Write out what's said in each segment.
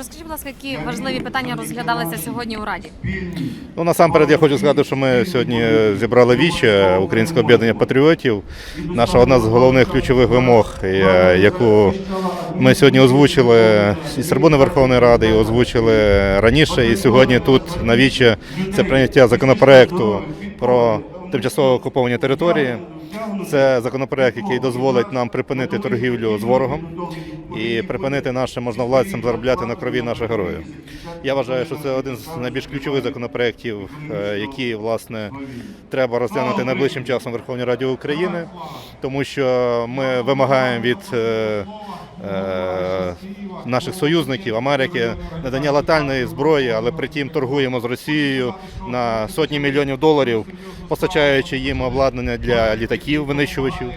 Розкажіть, будь ласка, які важливі питання розглядалися сьогодні у Раді? Ну, насамперед я хочу сказати, що ми сьогодні зібрали віче Українського об'єднання патріотів. Наша одна з головних ключових вимог, е, яку ми сьогодні озвучили із трибуни Верховної Ради, і озвучили раніше. І сьогодні тут на віче це прийняття законопроекту про тимчасово окуповані території. Це законопроект, який дозволить нам припинити торгівлю з ворогом і припинити нашим можновладцям заробляти на крові наших героїв. Я вважаю, що це один з найбільш ключових законопроєктів, е, які власне треба розглянути найближчим часом в Верховній Раді України, тому що ми вимагаємо від е, наших союзників Америки надання летальної зброї, але при тім торгуємо з Росією на сотні мільйонів доларів, постачаючи їм обладнання для літаків, винищувачів.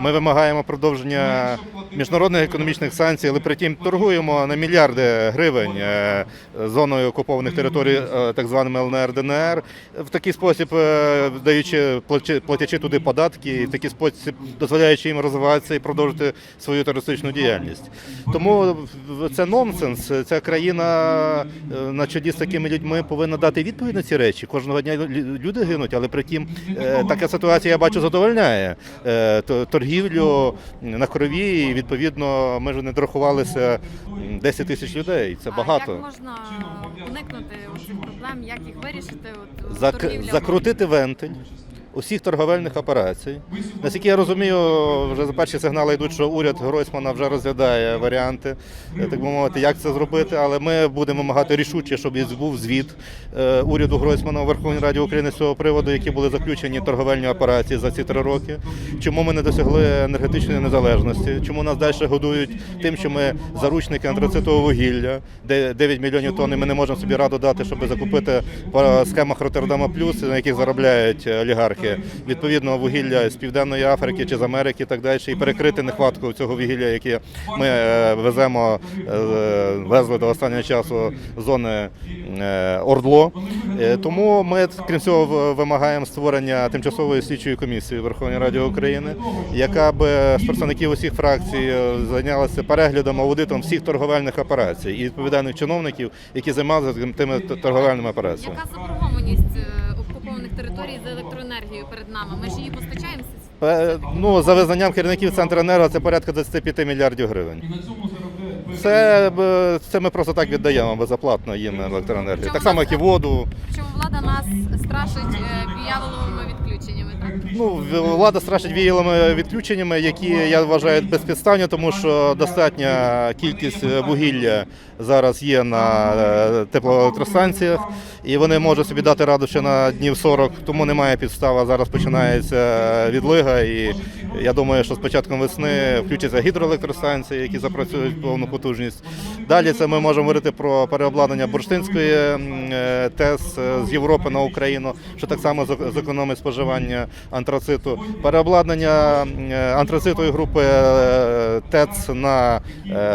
Ми вимагаємо продовження міжнародних економічних санкцій, але при тім торгуємо на мільярди гривень е, зоною окупованих територій, е, так званими ЛНР ДНР, в такий спосіб е, даючи платячи туди податки, і в такий спосіб дозволяючи їм розвиватися і продовжити свою терористичну діяльність. Тому це нонсенс. Ця країна е, на чолі з такими людьми повинна дати відповідь на ці речі. Кожного дня люди гинуть, але при тім е, така ситуація, я бачу, задовольняє Е, торгівлю на крові. І відповідно ми ж не дорахувалися м, 10 тисяч людей. Це А багато. як можна уникнути цих проблем, як їх вирішити? От, Зак... Закрутити вентиль усіх торговельних операцій. Наскільки я розумію, вже за перші сигнали йдуть, що уряд Гройсмана вже розглядає варіанти, е, так би мовити, як це зробити. Але ми будемо вимагати рішуче, щоб був звіт е, уряду Гройсмана у Верховній Раді України з цього приводу, які були заключені торговельні операції за ці три роки. Чому ми не досягли енергетичної незалежності? Чому нас далі годують тим, що ми заручники антрацитового вугілля, де 9 мільйонів тонн, ми не можемо собі раду дати, щоб закупити по схемах Роттердама Плюс, на яких заробляють олігархи, відповідно вугілля з Південної Африки чи з Америки і так далі, і перекрити нехватку цього вугілля, яке ми е, веземо, е, везли до останнього часу зони е, Ордло. Тому ми, крім цього, вимагаємо створення тимчасової слідчої комісії в Верховній Раді України, яка би з представників усіх фракцій зайнялася переглядом, аудитом всіх торговельних операцій і відповідальних чиновників, які займалися тими торговельними операціями. Яка заборгованість територій за електроенергією перед нами? Ми ж її постачаємося? Е, Ну, за визнанням керівників Центренерго це порядка 25 мільярдів гривень. Це, б- це ми просто так віддаємо безоплатно їм електроенергію. Так само, як і воду. Причому влада нас страшить е, віяловими відключеннями, так? Ну, влада страшить віялими відключеннями, які я вважаю безпідставні, тому що достатня кількість е, вугілля зараз є на е, теплоелектростанціях, і вони можуть собі дати раду ще на днів 40, тому немає підстава. Зараз починається відлига, і я думаю, що з початком весни включаться гідроелектростанції, які запрацюють повну потужність. Далі це ми можемо говорити про переобладнання бурштинської е, ТЕС е, з Європи на Україну, що так само зек- зекономить споживання антрациту. Переобладнання е, антрацитової групи ТЕЦ на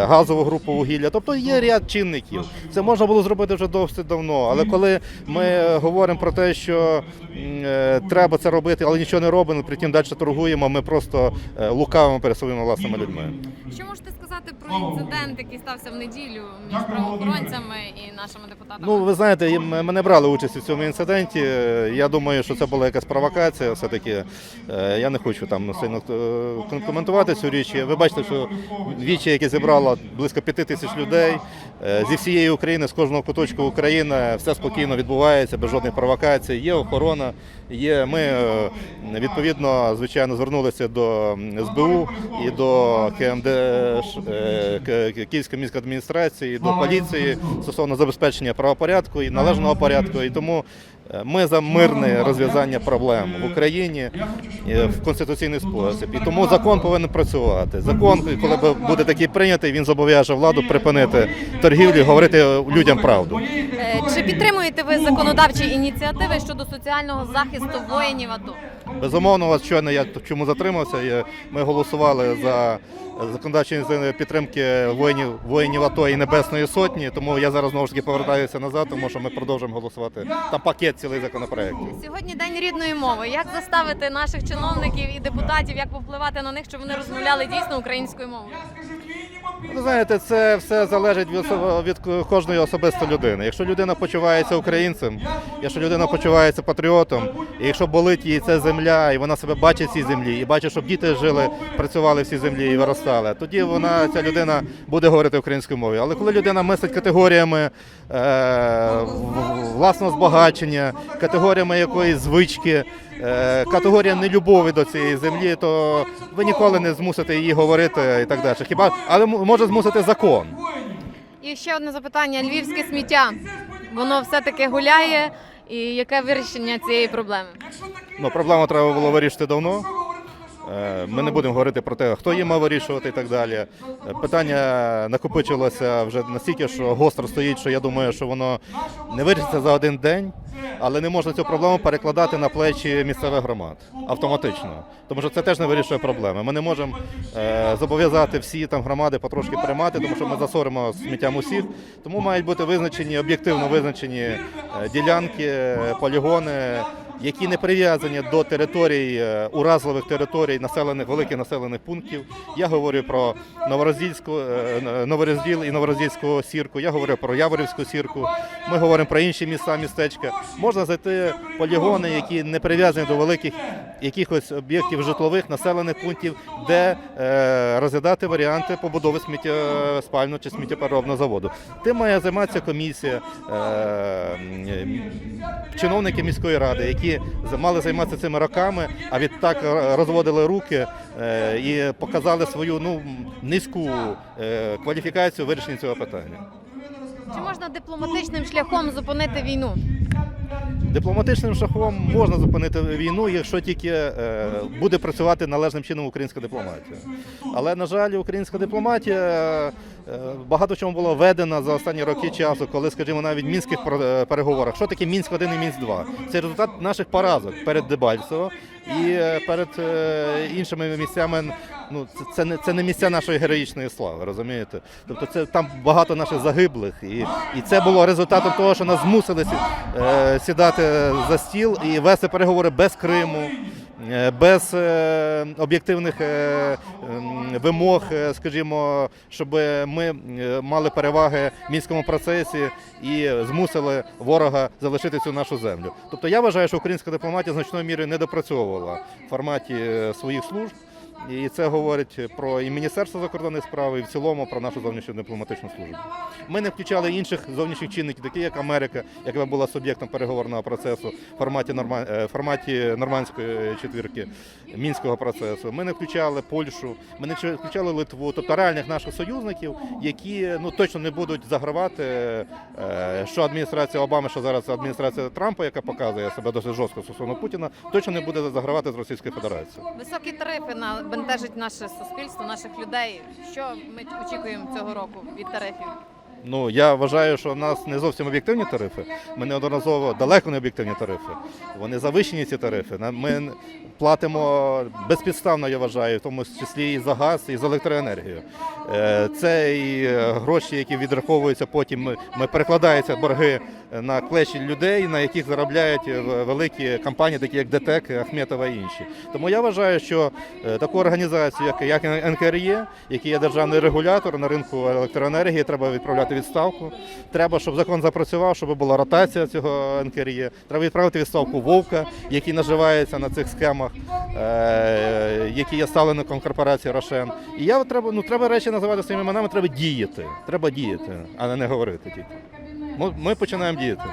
газову групу вугілля. Тобто є ряд чинників. Це можна було зробити вже досить давно. Але коли ми говоримо про те, що треба це робити, але нічого не робимо, притім далі торгуємо, ми просто е, лукавимо перед своїми власними людьми. Що можете сказати про інцидент, який стався в неділю між правоохоронцями і нашими депутатами? Ну, ви знаєте, ми ми не брали участі в цьому інциденті. Я думаю, що це була якась провокація. Все-таки Е, я не хочу там сильно е, коментувати цю річ. Ви бачите, що вічі, яке зібрало близько п'яти тисяч людей е, зі всієї України, з кожного куточку України, все спокійно відбувається, без жодних провокацій. Є охорона, є. Ми е, відповідно, звичайно, звернулися до СБУ і до КМД е, Київської міської адміністрації, і до поліції стосовно забезпечення правопорядку і належного порядку. І тому е, ми за мирне розв'язання проблем в Україні е, в конституційний спосіб. І тому закон повинен працювати. Закон, коли буде такий прийнятий, він зобов'яже владу припинити торгівлю, і говорити людям правду. Е, Чи підтримуєте ви законодавчі ініціативи щодо соціального захисту воїнів АТО? Безумовно, от щойно я чому затримався. Ми голосували за законодавчі підтримки воїнів, воїнів АТО і Небесної Сотні. Тому я зараз знову ж таки повертаюся назад, тому що ми продовжуємо голосувати. Там пакет цілий законопроєктів. Сьогодні день рідної мови. Як заставити наших чиновників і депутатів, як повпливати на них, щоб вони розмовляли дійсно українською мовою? Ви знаєте, це все залежить від, від кожної особистої людини. Якщо людина почувається українцем, якщо людина почувається патріотом, і якщо болить їй ця земля, і вона себе бачить в цій землі, і бачить, щоб діти жили, працювали в цій землі і виростали, тоді вона, ця людина буде говорити українською мовою. Але коли людина мислить категоріями е, власного збагачення, категоріями якоїсь звички, категорія нелюбові до цієї землі, то ви ніколи не змусите її говорити і так далі. Хіба але може змусити закон? І ще одне запитання: львівське сміття. Воно все-таки гуляє. І яке вирішення цієї проблеми? Ну, проблему треба було вирішити давно. Е, Ми не будемо говорити про те, хто її мав вирішувати і так далі. Питання накопичилося вже настільки, що гостро стоїть, що я думаю, що воно не вирішиться за один день, але не можна цю проблему перекладати на плечі місцевих громад автоматично. Тому що це теж не вирішує проблеми. Ми не можемо е, зобов'язати всі там громади потрошки приймати, тому що ми засоримо сміттям усіх. Тому мають бути визначені об'єктивно визначені е, ділянки, полігони які не прив'язані до територій е, уразливих територій населених великих населених пунктів. Я говорю про Новороздільську, е, Новорозділ і Новороздільську сірку. Я говорю про Яворівську сірку. Ми говоримо про інші міста, містечка. Можна знайти полігони, які не прив'язані до великих якихось об'єктів житлових населених пунктів, де е, розглядати варіанти побудови сміттєспального чи сміттєпереробного заводу. Тим має займатися комісія, е, чиновники міської ради, які за- мали займатися цими роками, а відтак розводили руки е, і показали свою ну низьку е, кваліфікацію вирішення цього питання. Чи можна дипломатичним шляхом зупинити війну? Дипломатичним шляхом можна зупинити війну, якщо тільки е, буде працювати належним чином українська дипломатія. Але на жаль, українська дипломатія е, багато чому була введена за останні роки часу, коли, скажімо, навіть в мінських е, переговорах. Що таке мінськ 1 і мінськ 2 Це результат наших поразок перед Дебальцево і е, перед е, іншими місцями. Ну це, не це не місця нашої героїчної слави, розумієте? Тобто, це там багато наших загиблих, і, і це було результатом того, що нас змусили е, сідати за стіл і вести переговори без Криму. Е, Без е, об'єктивних е, вимог, скажімо, щоб ми мали переваги в мінському процесі і змусили ворога залишити цю нашу землю. Тобто я вважаю, що українська дипломатія значною мірою не допрацьовувала в форматі своїх служб. І це говорить про і Міністерство закордонних справ, і в цілому про нашу зовнішню дипломатичну службу. Ми не включали інших зовнішніх чинників, такі як Америка, яка була суб'єктом переговорного процесу в форматі, норма... е, форматі нормандської четвірки мінського процесу. Ми не включали Польщу, ми не включали Литву, тобто реальних наших союзників, які ну точно не будуть загравати, е, що адміністрація Обами, що зараз адміністрація Трампа, яка показує себе досить жорстко стосовно Путіна, точно не буде загравати з Російською Федерацією. Високі тарифи на бентежить наше суспільство, наших людей. Що ми очікуємо цього року від тарифів? Ну я вважаю, що в нас не зовсім об'єктивні тарифи. Ми неодноразово далеко не об'єктивні тарифи. Вони завищені ці тарифи. Ми платимо безпідставно, я вважаю, в тому числі і за газ, і за електроенергію. Е, Це і е, гроші, які відраховуються потім. Ми, перекладаються борги на плечі людей, на яких заробляють е, великі компанії, такі як ДТЕК, Ахметова і інші. Тому я вважаю, що е, таку організацію, як НКРЄ, який є державний регулятор на ринку електроенергії, треба відправляти відставку. Треба, щоб закон запрацював, щоб була ротація цього НКРЄ. Треба відправити відставку Вовка, який наживається на цих схемах, е, які є ставленником корпорації Рошен. І я треба, ну треба речі називати своїми іменами, треба діяти. Треба діяти, а не, говорити тільки. Ми починаємо діяти.